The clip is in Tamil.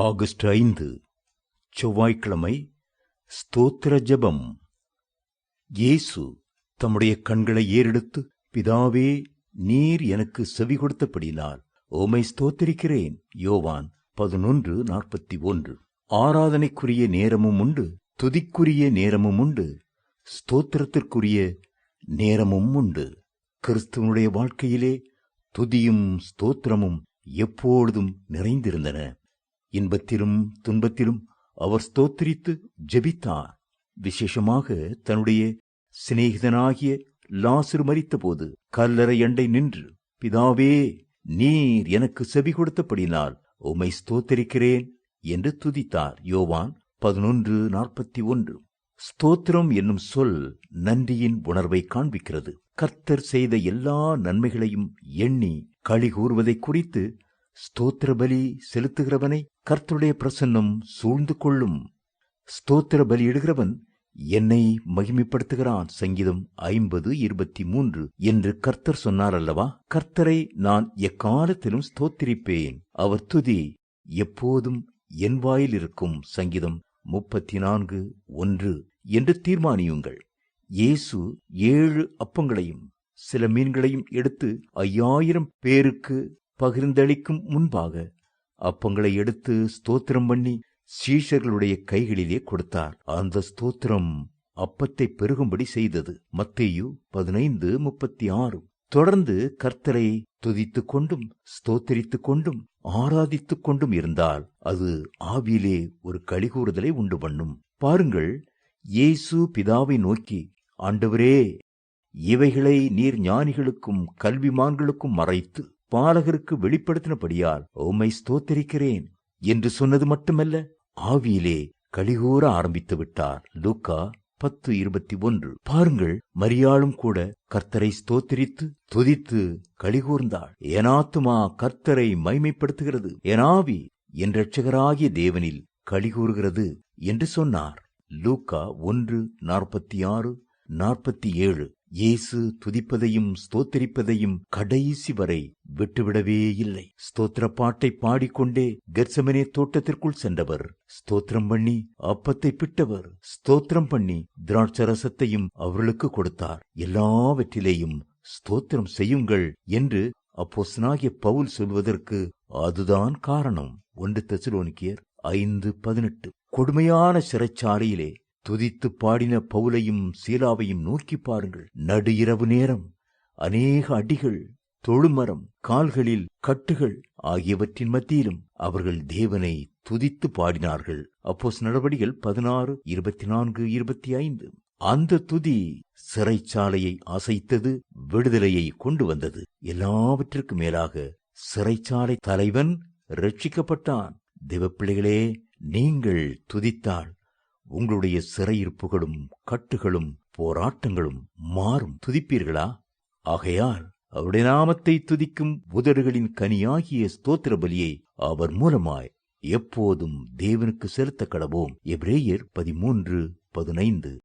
ஆகஸ்ட் ஐந்து செவ்வாய்க்கிழமை ஸ்தோத்திர ஜபம். இயேசு தம்முடைய கண்களை ஏறெடுத்து பிதாவே நீர் எனக்கு செவி கொடுத்தபடினால் ஓமை ஸ்தோத்திரிக்கிறேன். யோவான் பதினொன்று நாற்பத்தி ஒன்று. ஆராதனைக்குரிய நேரமும் உண்டு துதிக்குரிய நேரமும் உண்டு ஸ்தோத்திரத்திற்குரிய நேரமும் உண்டு. கிறிஸ்துவனுடைய வாழ்க்கையிலே துதியும் ஸ்தோத்திரமும் எப்பொழுதும் நிறைந்திருந்தன. இன்பத்திலும் துன்பத்திலும் அவர் ஸ்தோத்திரித்து ஜெபித்தார். விசேஷமாக தன்னுடைய சிநேகிதனாகிய லாசுரு மரித்தபோது கல்லறை அண்டை நின்று பிதாவே நீர் எனக்கு செவி கொடுத்தபடினால் உமை ஸ்தோத்திரிக்கிறேன் என்று துதித்தார். யோவான் பதினொன்று நாற்பத்தி ஒன்று. ஸ்தோத்திரம் என்னும் சொல் நன்றியின் உணர்வை காண்பிக்கிறது. கர்த்தர் செய்த எல்லா நன்மைகளையும் எண்ணி களி கூறுவதை குறித்து ஸ்தோத்திர பலி செலுத்துகிறவனை கர்த்தருடைய பிரசன்னம் சூழ்ந்து கொள்ளும். ஸ்தோத்திர பலியிடுகிறவன் என்னை மகிமைப்படுத்துகிறான். சங்கீதம் ஐம்பது இருபத்தி மூன்று. என்று கர்த்தர் சொன்னார் அல்லவா கர்த்தரை நான் எக்காலத்திலும் ஸ்தோத்திரிப்பேன். அவர் துதி எப்போதும் என் வாயில் இருக்கும். சங்கீதம் முப்பத்தி நான்கு ஒன்று. என்று தீர்மானியுங்கள். இயேசு ஏழு அப்பங்களையும் சில மீன்களையும் எடுத்து ஐயாயிரம் பேருக்கு பகிர்ந்தளிக்கும் முன்பாக அப்பங்களை எடுத்து ஸ்தோத்திரம் பண்ணி சீஷர்களுடைய கைகளிலே கொடுத்தார். அந்த ஸ்தோத்திரம் அப்பத்தை பெருகும்படி செய்தது. மத்தேயு பதினைந்து முப்பத்தி ஆறு தொடர்ந்து கர்த்தரை துதித்துக் கொண்டும் ஸ்தோத்தரித்துக் கொண்டும் ஆராதித்துக் கொண்டும் இருந்தால் அது ஆவியிலே ஒரு கழிகூறுதலை உண்டு பண்ணும். பாருங்கள் இயேசு பிதாவை நோக்கி ஆண்டவரே இவைகளை நீர் ஞானிகளுக்கும் கல்விமான்களுக்கும் மறைத்து பாலகருக்கு வெளிப்படுத்தினபடியால் உம்மை ஸ்தோத்தரிக்கிறேன் என்று சொன்னது மட்டுமல்ல ஆவியிலே கலிகூற ஆரம்பித்து விட்டார். லூக்கா பத்து இருபத்தி ஒன்று. பாருங்கள் மரியாளும் கூட கர்த்தரை ஸ்தோத்திரித்து துதித்து கலிகூர்ந்தாள். ஏனாத்துமா கர்த்தரை மைமைப்படுத்துகிறது ஏனாவி என் ரட்சகராகிய தேவனில் கலிகூறுகிறது என்று சொன்னார். லூக்கா ஒன்று நாற்பத்தி ஆறு நாற்பத்தி ஏழு. இயேசு துதிப்பதையும் ஸ்தோத்தரிப்பதையும் கடைசி வரை விட்டுவிடவே இல்லை. ஸ்தோத்திர பாட்டை பாடிக்கொண்டே கெர்சமனே தோட்டத்திற்குள் சென்றவர். ஸ்தோத்திரம் பண்ணி அப்பத்தை பிட்டவர். ஸ்தோத்திரம் பண்ணி திராட்சரசத்தையும் அவர்களுக்கு கொடுத்தார். எல்லாவற்றிலேயும் ஸ்தோத்திரம் செய்யுங்கள் என்று அப்போசனாகிய பவுல் சொல்வதற்கு அதுதான் காரணம். ஒன்று தெசலோனிக்கியர் ஐந்து பதினெட்டு. கொடுமையான சிறைச்சாலையிலே துதித்து பாடின பவுலையும் சீலாவையும் நோக்கி பாருங்கள். நடு இரவு நேரம் அநேக அடிகள் தொழுமரம் கால்களில் கட்டுகள் ஆகியவற்றின் மத்தியிலும் அவர்கள் தேவனை துதித்து பாடினார்கள். அப்போஸ் நடவடிகள் பதினாறு இருபத்தி நான்கு இருபத்தி ஐந்து அந்த துதி சிறைச்சாலையை அசைத்தது விடுதலையை கொண்டு வந்தது. எல்லாவற்றிற்கும் மேலாக சிறைச்சாலை தலைவன் ரட்சிக்கப்பட்டான். தேவப்பிள்ளைகளே நீங்கள் துதித்தால் உங்களுடைய சிறையிருப்புகளும் கட்டுகளும் போராட்டங்களும் மாறும். துதிப்பீர்களா? ஆகையால் அவருடைய நாமத்தை துதிக்கும் உதடுகளின் கனியாகிய ஸ்தோத்திர பலியை அவர் மூலமாய் எப்போதும் தேவனுக்கு செலுத்த கடவோம். எப்ரேயர் பதிமூன்று பதினைந்து.